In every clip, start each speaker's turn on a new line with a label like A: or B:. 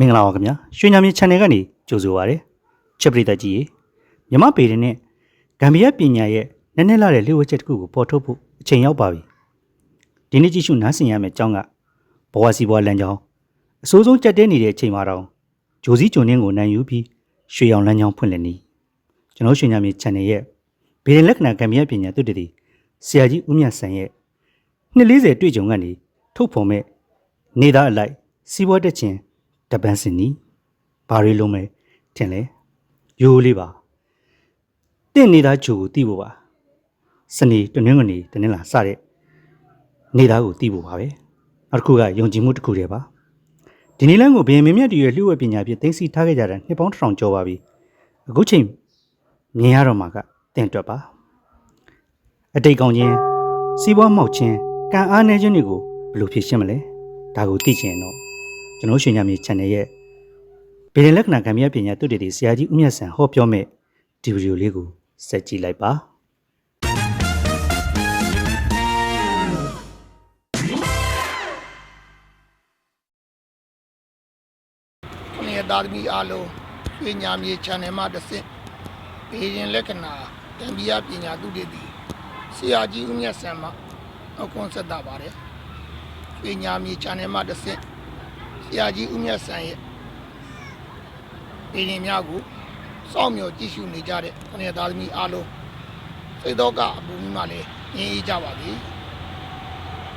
A: မင်္ဂလာပါခင်ဗျာရွှေညံမြေ channel ကနေကြိုဆိုပါရစေချက်ပရိသတ်ကြီးရေမြမပေတဲ့နဲ့ဂမ်ဘီယာပညာရဲ့နည်းနည်းလာတဲ့လျှို့ဝှက်ချက်တစ်ခုကိုပေါ်ထုတ်ဖို့အချိန်ရောက်ပါပြီဒီနေ့ကြည့်ရှုနားဆင်ရမယ့်အကြောင်းကဘဝစီဘဝလမ်းကြောင်းအစိုးဆုံးကြက်တဲနေတဲ့အချိန်မှာတော့ဂျိုစီဂျွန်နင်းကိုနိုင်ယူပြီးရွှေရောင်လမ်းကြောင်းဖွင့်လှစ်နေကျွန်တော်ရွှေညံမြေ channel ရဲ့ဗီဒီလက္ခဏာဂမ်ဘီယာပညာသုတေသီဆရာကြီးဦးမြတ်ဆန်ရဲ့240တွေ့ကြုံကနေထုတ်ဖော်မဲ့နေသားအလိုက်စီးပွားတက်ခြင်း တပန်းစင်နီဘာရီလုံးမဲထင်လဲရိုးလေးပါတင့်နေတာဂျိုကိုတီးဖို့ပါစနေတနင်္ဂနွေတနင်္လာစတဲ့နေသားကိုတီးဖို့ပါပဲနောက်တစ်ခုကယုံကြည်မှုတစ်ခုတည်းပါဒီနေ့လမ်းကိုဘယ်မင်းမြတ်တည်းရဲ့လျှို့ဝှက်ပညာဖြင့်သိသိထားခဲ့ကြတာနှစ်ပေါင်းတစ်ထောင်ကျော်ပါပြီအခုချိန်မြင်ရတော့မှာကတင်တွက်ပါအတိတ်ကောင်းခြင်းစီးပွားမောက်ခြင်းကံအားနည်းခြင်းတွေကိုဘယ်လိုဖြေရှင်းမလဲဒါကိုသိချင်ရင်တော့ ကျွန်တော်ရွှေညမြေ channel ရဲ့ဗီဒီလက္ခဏာကံမြတ်ပညာတုတ္တေဆရာကြီးဦးမြတ်ဆန်ဟောပြောမဲ့ဒီဗီဒီယိုလေးကိုစက်ကြည့်လိုက်ပါ
B: ခဏသားသမီးအားလုံးပညာမြေ channel မှာတစ်ဆင့်ဘေးရင်လက္ခဏာတံပြားပညာသူတွေသည်ဆရာကြီးဦးမြတ်ဆန်မှအကွန်ဆက်တာပါတယ်ပညာမြေ channel မှာတစ်ဆင့် ဆရာကြီးဦးမြတ်ဆန်ရဲ့ဘေးရင်များကိုစောင့်မျှော်ကြည့်ရှုနေကြတဲ့ခဏသားသမီးအားလုံးစိတ်တော့ကအပူမိမှလည်းငြင်းအေးကြပါသည်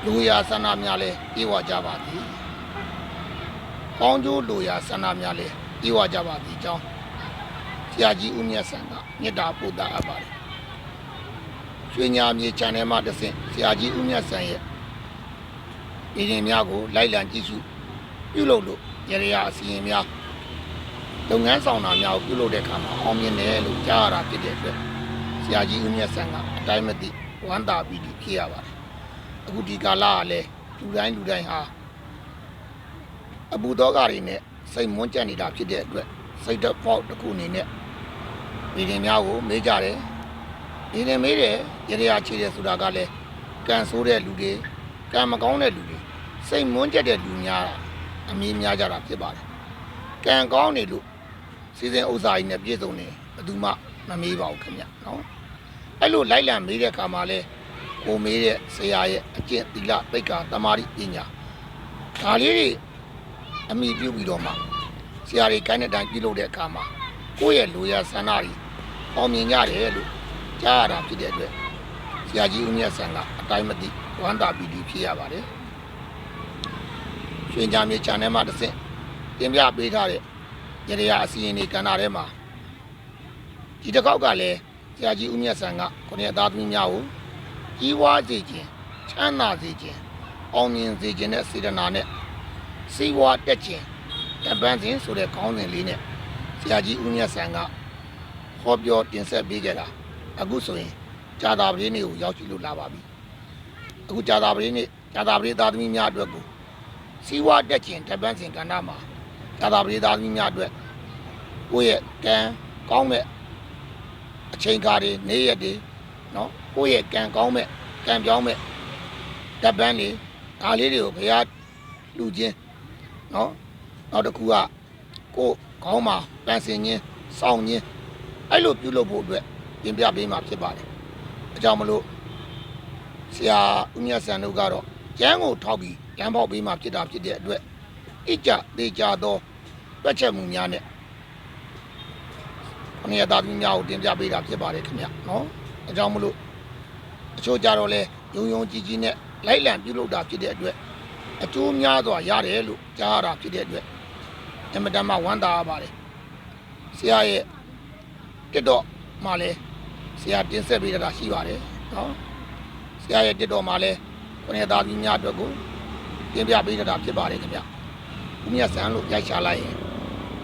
B: လူရာဆန္ဒများလည်းပြေဝကြပါသည်ပေါင်းကျိုးလိုရာဆန္ဒများလည်းပြေဝကြပါသည်ကြောင်းဆရာကြီးဦးမြတ်ဆန်ကမေတ္တာပို့တာအပ်ပါတယ်ရွှေညာမြေ channel မှာတစ်ဆင့်ဆရာကြီးဦးမြတ်ဆန်ရဲ့ပြည်ရင်များကိုလိုက်လံကြည့်ရှု ပြုလုပ်လို့ရရအစီရင်များလုပ်ငန်းဆောင်တာများကိုပြုလုပ်တဲ့အခါမှာအောင်မြင်တယ်လို့ကြားရတာဖြစ်တဲ့အတွက်ဆရာကြီးဦးမြတ်ဆန်ကအတိုင်းမသိဝမ်းသာပြီးဖြစ်ရပါတယ်အခုဒီကာလကလည်းလူတိုင်းလူတိုင်းဟာအပူသောကတွေနဲ့စိတ်မွန်းကြက်နေတာဖြစ်တဲ့အတွက်စိတ်တော့ပေါက်တစ်ခုအနေနဲ့ပြည်ရင်များကိုမေးကြတယ်ပြည်ရင်မေးတယ်ရရချေတယ်ဆိုတာကလည်းကံဆိုးတဲ့လူတွေကံမကောင်းတဲ့လူတွေစိတ်မွန်းကြက်တဲ့လူများ အမည်များကြတာဖြစ်ပါတယ်ကံကောင်းနေလို့စီစဉ်ဥစ္စာကြီးနဲ့ပြည့်စုံနေဘယ်သူမှမမေးပါဘူးခင်ဗျနော်အဲ့လိုလိုက်လံမေးတဲ့အခါမှာလဲကိုမေးတဲ့ဆရာရဲ့အကျင့်သီလပိတ်ကာတမာတိပညာဒါလေးတွေအမိပြုပြီးတော့မှဆရာတွေကိုင်းတဲ့တိုင်းပြုလုပ်တဲ့အခါမှာကိုယ့်ရဲ့လူရဆန္ဒတွေအောင်မြင်ကြတယ်လို့ကြားရတာဖြစ်တဲ့အတွက်ဆရာကြီးဦးမြတ်ဆန်ကအတိုင်းမသိဝမ်းသာပီတိဖြစ်ရပါတယ် ရွှေကြမြေ channel မှာတစ်ဆင့်တင်ပြပေးထားတဲ့ရရအစီရင်တွေကဏ္ဍထဲမှာဒီတစ်ခေါက်ကလည်းဆရာကြီးဦးမြတ်ဆန်ကခုနှစ်သားသမီးများကိုကြီးဝါးစေခြင်းချမ်းသာစေခြင်းအောင်မြင်စေခြင်းနဲ့စေတနာနဲ့စီဝါတက်ခြင်းတပန်းစဉ်ဆိုတဲ့ခေါင်းစဉ်လေးနဲ့ဆရာကြီးဦးမြတ်ဆန်ကဟောပြောတင်ဆက်ပေးခဲ့တာအခုဆိုရင်ဂျာတာပရိနေ့ကိုရောက်ရှိလို့လာပါပြီအခုဂျာတာပရိနေ့ဂျာတာပရိသားသမီးများအတွက်ကို စီဝါတက်ခြင်းတပန်းစဉ်ကဏ္ဍမှာဂျာတာပရိသားသမီးများအတွက်ကိုယ့်ရဲ့ကံကောင်းမဲ့အချိန်ကားတွေနေ့ရက်တွေနော်ကိုယ့်ရဲ့ကံကောင်းမဲ့ကံပြောင်းမဲ့တပန်းတွေဒါလေးတွေကိုဘုရားလူချင်းနော်နောက်တစ်ခုကကိုယ်ခေါင်းမှာပန်းစင်ခြင်းစောင့်ခြင်းအဲ့လိုပြုလုပ်ဖို့အတွက်ပြင်ပြပေးမှာဖြစ်ပါတယ်အကြောင်းမလို့ဆရာဦးမြတ်ဆန်တို့ကတော့ကျမ်းကိုထောက်ပြီး ကျမ်းပေါက်ပေးမှာဖြစ်တာဖြစ်တဲ့အတွက်အကြသေးကြသောတွက်ချက်မှုများနဲ့ခဏရသားသမီးများကိုတင်ပြပေးတာဖြစ်ပါတယ်ခင်ဗျနော်အကြောင်းမလို့အချို့ကြတော့လဲယုံယုံကြည်ကြည်နဲ့လိုက်လံပြုလုပ်တာဖြစ်တဲ့အတွက်အကျိုးများစွာရတယ်လို့ကြားရတာဖြစ်တဲ့အတွက်အမတန်မှဝမ်းသာရပါတယ်ဆရာရဲ့တက်တော့မှလည်းဆရာတင်ဆက်ပေးတာရှိပါတယ်နော်ဆရာရဲ့တက်တော့မှလည်းခုနှစ်သားသမီးများအတွက်ကို တင်ပြပေးတာဖြစ်ပါတယ်ခင်ဗျဦးမြတ်ဆန်းလို့ရိုက်ချလိုက်ရင်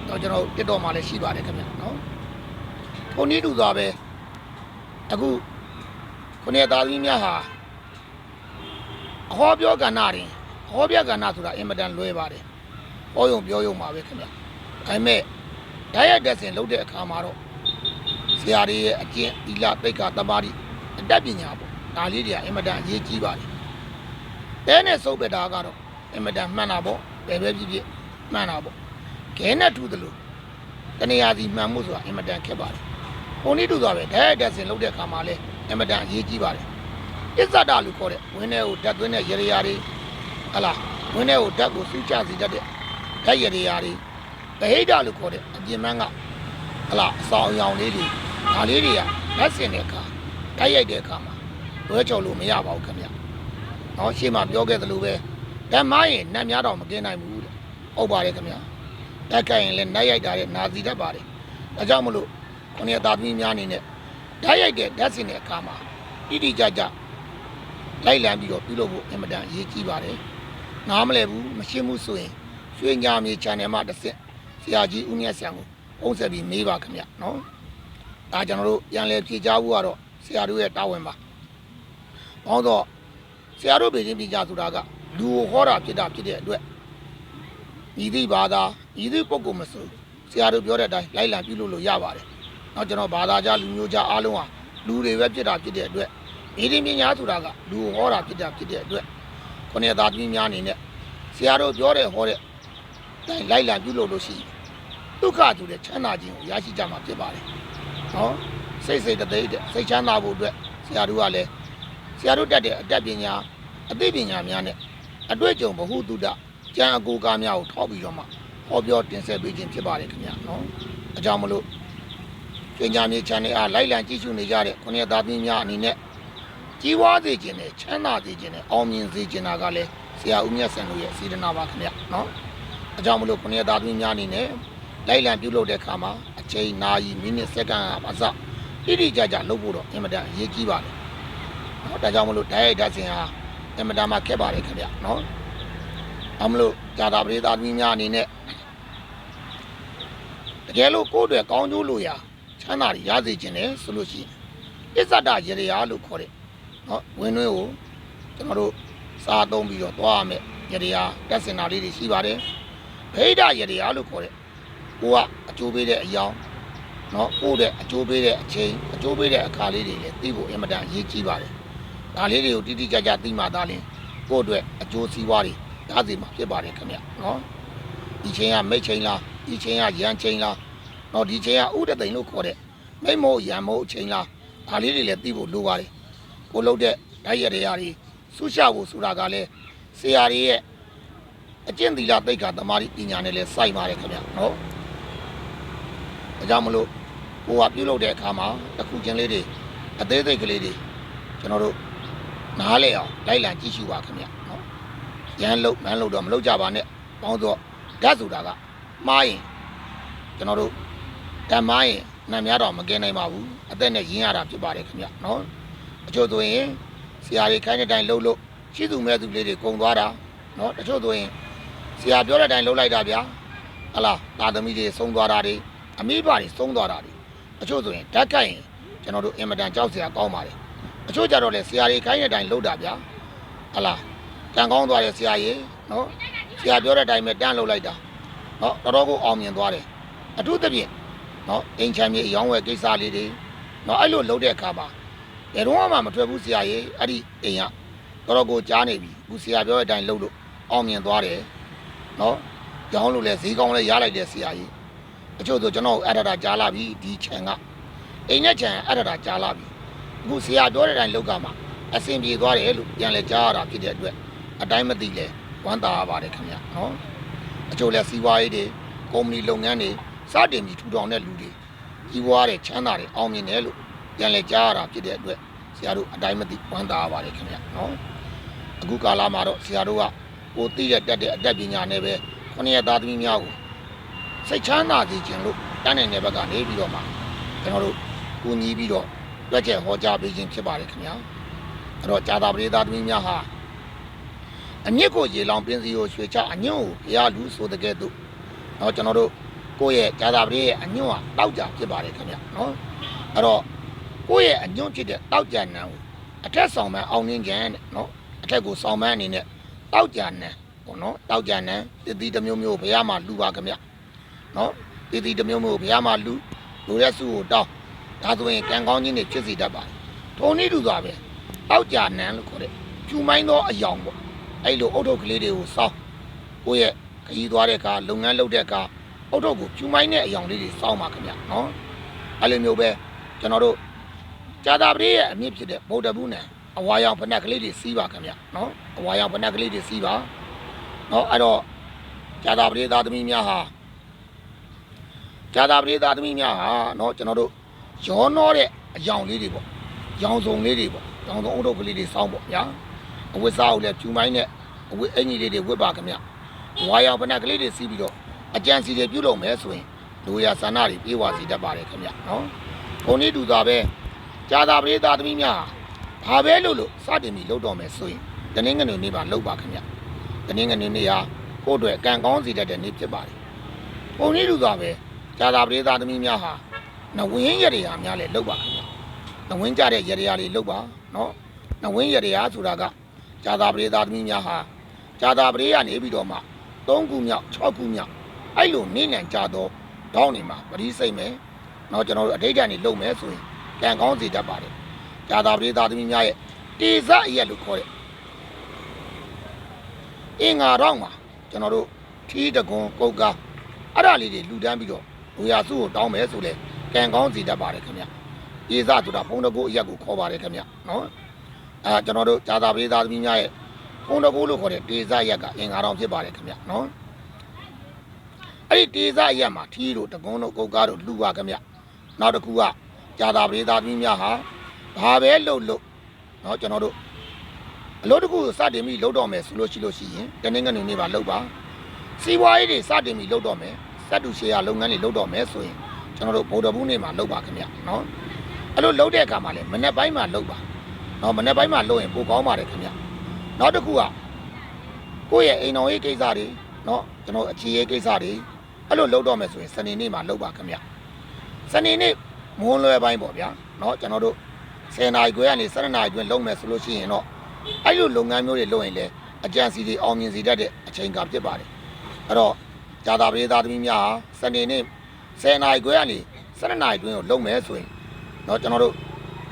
B: တော့ကျွန်တော်တက်တော့မှလည်းရှိပါတယ်ခင်ဗျနော်ထုံနည်းတူစွာပဲအခုခုနှစ်သားသမီးများဟာအဟောပြောကဏ္ဍတွင်ဟောပြကဏ္ဍဆိုတာအင်မတန်လွဲပါတယ်။ဟောယုံပြောယုံပါပဲခင်ဗျ။ဒါပေမဲ့ဓာတ်ရိုက်တက်စင်လုပ်တဲ့အခါမှာတော့ဆရာတွေရဲ့အကျင့်သီလပိတ်ကတမာတိအတတ်ပညာပေါ့။ဒါလေးတွေကအင်မတန်အရေးကြီးပါတယ်။ တဲနဲ့စုပ်ပတာကတော့အင်မတန်မှန်တာပေါ့။ဘယ်ပဲဖြစ်ဖြစ်မှန်တာပေါ့။ခဲနဲ့ထူတယ်လို့တနေရာစီမှန်မှုဆိုတာအင်မတန်ခက်ပါတယ်ပုံနည်းတူသွားပဲဓာတ်ရိုက်တက်စင်လုပ်တဲ့အခါမှာလည်းအင်မတန်အရေးကြီးပါတယ်အစ္ဆဒလို့ခေါ်တဲ့ဝင်းထဲကိုဓာတ်သွင်းတဲ့ရေရာတွေဟလာဝင်းထဲကိုဓာတ်ကိုစူးချစေတတ်တဲ့ဓာတ်ရေရာတွေဗဟိတလို့ခေါ်တဲ့အပြင်မန်းကဟလာအဆောင်အယောင်လေးတွေဒါလေးတွေကလက်စင်တဲ့အခါဓာတ်ရိုက်တဲ့အခါမှာဝဲချော်လို့မရပါဘူးခင်ဗျ။ နော်ရှေ့မှာပြောခဲ့သလိုပဲဓာတ်မရင်နတ်များတော့မกินနိုင်ဘူးတဲ့။ဟုတ်ပါတယ်ခင်ဗျာ။တက်ခိုင်ရင်လည်းနတ်ရိုက်တာတဲ့နာစီတတ်ပါတယ်။ဒါကြောင့်မလို့ခொနည်းသားသမီးများအနေနဲ့ဓာတ်ရိုက်တဲ့ဓာတ်စင်တဲ့အခါမှာတိတိကျကျလိုက်လံပြီးတော့ပြုလုပ်ဖို့အင်မတန်အရေးကြီးပါတယ်။နားမလဲဘူးမရှင်းဘူးဆိုရင်ရွှေညာမြေ channel မှာတစ်ဆင့်ဆရာကြီးဦးမြတ်ဆံကိုပုံဆက်ပြီးမေးပါခင်ဗျ။နော်။ဒါကျွန်တော်တို့ပြန်လည်ဖြေကြားဖို့ကတော့ဆရာတို့ရဲ့တာဝန်ပါ။ဘောင်းတော့ ဆရာတို့ပြည်ချင်းပြည်ကြဆိုတာကလူကိုဟောတာဖြစ်တာဖြစ်တဲ့အတွက်ဤသည့်ဘာသာဤသည့်ပုဂ္ဂိုလ်မဆိုဆရာတို့ပြောတဲ့အတိုင်းလိုက်လံပြုလုပ်လို့ရပါတယ်။နောက်ကျွန်တော်ဘာသာကြားလူမျိုးကြားအားလုံးဟာလူတွေပဲဖြစ်တာဖြစ်တဲ့အတွက်ဤသည့်ပညာဆိုတာကလူကိုဟောတာဖြစ်တာဖြစ်တဲ့အတွက်ခုနှစ်သားသမီးများအနေနဲ့ဆရာတို့ပြောတဲ့ဟောတဲ့တိုင်းလိုက်လံပြုလုပ်လို့ရှိရင်ဒုက္ခဆိုတဲ့ချမ်းသာခြင်းကိုရရှိကြမှာဖြစ်ပါတယ်။နော်စိတ်စိတ်တသိတဲ့စိတ်ချမ်းသာဖို့အတွက်ဆရာတို့ကလည်း ဆရာတို့တတ်တဲ့အတတ်ပညာအသိပညာများနဲ့အတွေ့အကြုံဘ ഹു တုဒကျမ်းအကူကားများကိုထောက်ပြီးတော့မှဟောပြောတင်ဆက်ပေးခြင်းဖြစ်ပါတယ်ခင်ဗျာနော်အကြောင်းမလို့ပညာမြေ channel အားလိုက်လံကြည့်ရှုနေကြတဲ့ခုနှစ်သားသမီးများအနေနဲ့ကြီးဝါးစေခြင်းနဲ့ချမ်းသာစေခြင်းနဲ့အောင်မြင်စေခြင်းတာကလည်းဆရာဦးမြတ်ဆန်တို့ရဲ့စေတနာပါခင်ဗျာနော်အကြောင်းမလို့ခုနှစ်သားသမီးများအနေနဲ့လိုက်လံပြုလုပ်တဲ့အခါမှာအချိန်နာရီမိနစ်စက္ကန့်အစတိတိကျကျလုပ်ဖို့တော့အင်မတန်အရေးကြီးပါတယ် နော်ဒါကြောင့်မလို့ဓာတ်ရိုက်ဓာတ်စင်ဟာအင်မတန်မှခက်ပါတယ်ခင်ဗျာနော်အမလို့ဇာတာပရိသတ်သမီးများအနေနဲ့တကယ်လို့ကိုယ့်အတွက်ကောင်းကျိုးလို့ရချမ်းသာရရစေခြင်းနဲ့ဆိုလို့ရှိရင်အစ္ဆဒရေရာလို့ခေါ်တဲ့နော်ဝင်းတွင်းကိုကျွန်တော်တို့စားသုံးပြီးတော့သွားရမယ်ရေရာတက်စင်တာလေးတွေရှိပါတယ်ဗိဒရေရာလို့ခေါ်တဲ့ကိုကအကျိုးပေးတဲ့အယောင်နော်ကိုယ့်တဲ့အကျိုးပေးတဲ့အချိန်အကျိုးပေးတဲ့အခါလေးတွေလည်းသိဖို့အင်မတန်အရေးကြီးပါတယ် ဒါလေးတွေကိုတိတိကျကျသိမှသာလျှင်ကိုယ့်အတွက်အကျိုးစီးပွားတွေရစေမှာဖြစ်ပါတယ်ခင်ဗျနော်ဒီချိန်ကမိတ်ချိန်လားဒီချိန်ကရန်ချိန်လားနော်ဒီချိန်ကဥဒသိန်လို့ခေါ်တဲ့မိတ်မို့ရန်မို့ချိန်လားဒါလေးတွေလည်းသိဖို့လိုပါတယ်ကိုလုပ်တဲ့ဓာတ်ရတရားတွေဆူရှဖို့ဆိုတာကလည်းဆရာတွေရဲ့အကျင့်သီလသိက္ခာသမာဓိပညာနဲ့လည်းစိုက်ပါတယ်ခင်ဗျနော်ဒါကြောင့်မလို့ကိုကပြုလုပ်တဲ့အခါမှာတစ်ခုချင်းလေးတွေအသေးစိတ်ကလေးတွေကျွန်တော်တို့ နားလဲအောင်လိုက်လံကြည့်ရှုပါခင်ဗျနော်ရန်လုတ်မန်းလုတ်တော့မလုတ်ကြပါနဲ့ပေါင်းတော့ဓာတ်ဆိုတာကမှားရင်ကျွန်တော်တို့ဓာတ်မှားရင်နာများတော့မကင်းနိုင်ပါဘူးအသက်နဲ့ရင်းရတာဖြစ်ပါတယ်ခင်ဗျနော်အချို့ဆိုရင်ဆရာတွေခိုင်းတဲ့အတိုင်းလှုပ်လို့ရှိသူမဲ့သူလေးတွေကုံသွားတာနော်တချို့ဆိုရင်ဆရာပြောတဲ့အတိုင်းလှုပ်လိုက်တာဗျာဟလာသာသမီတွေဆုံးသွားတာတွေအမိဘတွေဆုံးသွားတာတွေအချို့ဆိုရင်ဓာတ်ကိုက်ရင်ကျွန်တော်တို့အင်မတန်ကြောက်စရာကောင်းပါတယ် အချို့ကြတော့လေဆရာတွေခိုင်းတဲ့အတိုင်းလှုပ်တာဗျာဟလာတန်ကောင်းသွားတယ်ဆရာကြီးနော်ဆရာပြောတဲ့အတိုင်းပဲတန်းလှုပ်လိုက်တာနော်တော်တော်ကိုအောင်မြင်သွားတယ်အထူးသဖြင့်နော်အင်ချမ်းမြေအယောင်းဝယ်ကိစ္စလေးတွေနော်အဲ့လိုလှုပ်တဲ့အခါမှာဘယ်တော့မှမထွက်ဘူးဆရာကြီးအဲ့ဒီအိမ်ကတော်တော်ကိုကြားနေပြီခုဆရာပြောတဲ့အတိုင်းလှုပ်လို့အောင်မြင်သွားတယ်နော်ကြောင်းလို့လဲဈေးကောင်းလဲရလိုက်တယ်ဆရာကြီးအချို့ဆိုကျွန်တော်အဲ့ဒါကြားလာပြီဒီခြံကအိမ်နဲ့ခြံအဲ့ဒါကြားလာပြီ အခုဆရာပြောတဲ့အတိုင်းလှုပ်ကမှအဆင်ပြေသွားတယ်လို့ပြန်လဲကြားရတာဖြစ်တဲ့အတွက်အတိုင်းမသိလဲဝမ်းသာရပါတယ်ခင်ဗျနော်အချို့လဲစီးပွားရေးတွေကုမ္ပဏီလုပ်ငန်းတွေစတင်ပြီးထူထောင်တဲ့လူတွေကြီးပွားတဲ့ချမ်းသာတွေအောင်မြင်တယ်လို့ပြန်လဲကြားရတာဖြစ်တဲ့အတွက်ဆရာတို့အတိုင်းမသိဝမ်းသာရပါတယ်ခင်ဗျနော်အခုကာလမှာတော့ဆရာတို့ကကိုသိတဲ့တက်တဲ့အတတ်ပညာနဲ့ပဲခုနှစ်ရက်သားသမီးများကိုစိတ်ချမ်းသာစေခြင်းလို့တန်းနိုင်တဲ့ဘက်ကနေပြီးတော့မှကျွန်တော်တို့ကိုညီးပြီးတော့ တွက်ချက်ဟောကြားပေးခြင်းဖြစ်ပါတယ်ခင်ဗျာအဲ့တော့ဇာတာပရိသတ်သမီးများဟာအမြင့်ကိုရေလောင်ပင်စီကိုရွှေချအညွန့်ကိုဘုရားလူဆိုတဲ့ကဲ့သို့တော့ကျွန်တော်တို့ကိုယ့်ရဲ့ဇာတာပရိရဲ့အညွန့်ဟာတောက်ကြဖြစ်ပါတယ်ခင်ဗျာနော်အဲ့တော့ကိုယ့်ရဲ့အညွန့်ဖြစ်တဲ့တောက်ကြနံကိုအထက်ဆောင်မှအောင်နေကြတဲ့နော်အထက်ကိုဆောင်မှအနေနဲ့တောက်ကြနံပေါ့နော်တောက်ကြနံတတိတစ်မျိုးမျိုးဘုရားမှာလူပါခင်ဗျာနော်တတိတစ်မျိုးမျိုးဘုရားမှာလူလူရက်စုကိုတောင်း ဒါဆိုရင်ကံကောင်းခြင်းတွေဖြစ်စေတတ်ပါတယ်ထုံနည်းတူသွားပဲတောက်ကြနံလို့ခေါ်တဲ့ကျူမိုင်းသောအယောင်ပေါ့အဲ့လိုအုတ်ထုတ်ကလေးတွေကိုစောင်းကိုယ့်ရဲ့ခရီးသွားတဲ့အခါလုပ်ငန်းလုပ်တဲ့အခါအုတ်ထုတ်ကိုကျူမိုင်းတဲ့အယောင်လေးတွေစောင်းပါခင်ဗျနော်အဲ့လိုမျိုးပဲကျွန်တော်တို့ဂျာတာပရိရဲ့အမြင့်ဖြစ်တဲ့ဗုဒ္ဓဘူးနဲ့အဝါရောင်ဖနက်ကလေးတွေစီးပါခင်ဗျနော်အဝါရောင်ဖနက်ကလေးတွေစီးပါနော်အဲ့တော့ဂျာတာပရိသားသမီးများဟာဂျာတာပရိသားသမီးများဟာနော်ကျွန်တော်တို့ ရောနောတဲ့အယောင်လေးတွေပေါ့ရောင်စုံလေးတွေပေါ့ရောင်စုံအုတ်ထုတ်ကလေးတွေစောင်းပေါ့ဗျာအဝတ်စားကိုလည်းကျူမိုင်းနဲ့အဝတ်အင်ကြီးလေးတွေဝတ်ပါခင်ဗျဝါရောင်ဖနက်ကလေးတွေစီးပြီးတော့အကြံစီတွေပြုလုပ်မယ်ဆိုရင်လူရဆန္ဒတွေပြေဝစီတတ်ပါတယ်ခင်ဗျနော်။ဘုံနေတူတာပဲကြာတာပရိသတ်သမီးများဘာပဲလို့လို့စတင်ပြီးလုပ်တော့မယ်ဆိုရင်တနင်္ဂနွေနေ့ပါလုပ်ပါခင်ဗျ။တနင်္ဂနွေနေ့ဟာကိုယ့်အတွက်ကံကောင်းစီတတ်တဲ့နေ့ဖြစ်ပါတယ်။ဘုံနေတူတာပဲကြာတာပရိသတ်သမီးများဟာ နဝင်းရရရာများလည်းလုပ်ပါခင်ဗျ။နဝင်းကြတဲ့ရရရာတွေလုပ်ပါနော်။နဝင်းရရရာဆိုတာကကြာတာပရိသတ်သမီးများဟာကြာတာပရိကနေပြီးတော့မှ3ခုမြောက်6ခုမြောက်အဲ့လိုနေနံကြတော့တောင်းနေမှာပရိစိတ်မယ်။တော့ကျွန်တော်တို့အဋိဋ္ဌာန်နေလုပ်မယ်ဆိုရင်ကံကောင်းစေတတ်ပါတယ်။ကြာတာပရိသတ်သမီးများရဲ့တေဇအရက်လို့ခေါ်တဲ့အင်္ဂါတော့မှာကျွန်တော်တို့ထီးတကွန်ကုတ်ကားအဲ့ဒါလေးတွေလူတန်းပြီးတော့လူရစုကိုတောင်းမယ်ဆိုလေ ကံကောင်းစီတတ်ပါတယ်ခင်ဗျအေဇဆိုတာဘုံတကူအရက်ကိုခေါ်ပါတယ်ခင်ဗျနော်အဲကျွန်တော်တို့ဇာတာပေးသားသမီးများရဲ့ဘုံတကူလို့ခေါ်တဲ့ဒေဇရက်ကအင်္ဂါတော်ဖြစ်ပါတယ်ခင်ဗျနော်အဲ့ဒီဒေဇရက်မှာထီးတို့တကုံးတို့ကုတ်ကားတို့လှူပါခင်ဗျနောက်တစ်ခုကဇာတာပေးသားသမီးများဟာဘာပဲလှုပ်လို့နော်ကျွန်တော်တို့အလို့တကူစတင်ပြီးလှုပ်တော့မယ်ဆိုလို့ရှိလို့ရှိရင်တနင်္ဂနွေနေ့ပါလှုပ်ပါစီးပွားရေးတွေစတင်ပြီးလှုပ်တော့မယ်စက်တူရှေ့ရလုပ်ငန်းတွေလုပ်တော့မယ်ဆိုရင် ကျွန်တော်တို့ဗုဒ္ဓဘုနေ့မှာလုပ်ပါခင်ဗျနော်အဲ့လိုလုပ်တဲ့အခါမှာလည်းမနေ့ပိုင်းမှာလုပ်ပါနော်မနေ့ပိုင်းမှာလုပ်ရင်ပိုကောင်းပါတယ်ခင်ဗျနောက်တစ်ခုကကိုယ့်ရဲ့အိမ်တော်ရေးကိစ္စတွေနော်ကျွန်တော်အခြေရေးကိစ္စတွေအဲ့လိုလုပ်တော့မယ်ဆိုရင်စနေနေ့မှာလုပ်ပါခင်ဗျစနေနေ့မွန်းလွယ်ပိုင်းပေါ့ဗျာနော်ကျွန်တော်တို့10နာရီခွဲကနေ12နာရီခွဲလုပ်မယ်ဆိုလို့ရှိရင်တော့အဲ့လိုလုပ်ငန်းမျိုးတွေလုပ်ရင်လည်းအကြံစီတွေအောင်မြင်စေတတ်တဲ့အချိန်ကဖြစ်ပါတယ်အဲ့တော့ဂျာတာပရိသတ်သမီးများဟာစနေနေ့ 10နာရီခွဲကနေ7နာရီတွင်ကိုလုပ်မယ်ဆိုရင်เนาะကျွန်တော်တို့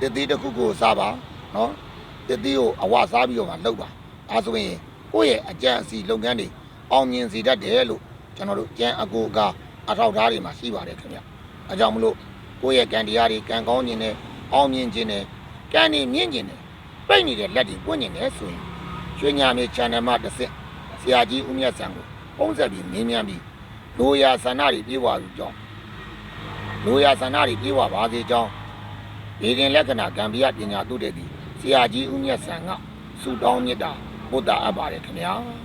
B: တည်တည်တစ်ခုကိုစားပါเนาะတည်တည်ကိုအဝစားပြီးတော့မှလုပ်ပါဒါဆိုရင်ကိုယ့်ရဲ့အကြံအစီလုပ်ငန်းတွေအောင်မြင်စေတတ်တယ်လို့ ကျွန်တော်တို့ကြံအကူအကအထောက်ထားတွေမှာရှိပါတယ်ခင်ဗျ။အဲကြောင့်မလို့ကိုယ့်ရဲ့ကံတရားတွေကံကောင်းခြင်းနဲ့အောင်မြင်ခြင်းနဲ့ကံနေမြင့်ခြင်းနဲ့ပိတ်နေတဲ့လက်တွေပွင့်ခြင်းနဲ့ဆိုရင်ရွှေညာမြေ channel မှာတစ်ဆင့်ဆရာကြီးဦးမြတ်ဆန်ကိုပုံဆက်ပြီးမင်းမြန်းပြီးလိုရာဆန္ဒတွေပြေဝပြီးကြောင်း လိုရာဆန္ဒတွေပြေဝပါစေကြောင်းဒီရင်လက္ခဏာကံပြပညာတုတဲ့သည်ဆရာကြီးဦးမြတ်ဆန်ကဆုတောင်းမြတ်တာဘုဒ္ဓအပ်ပါတယ်ခင်ဗျာ။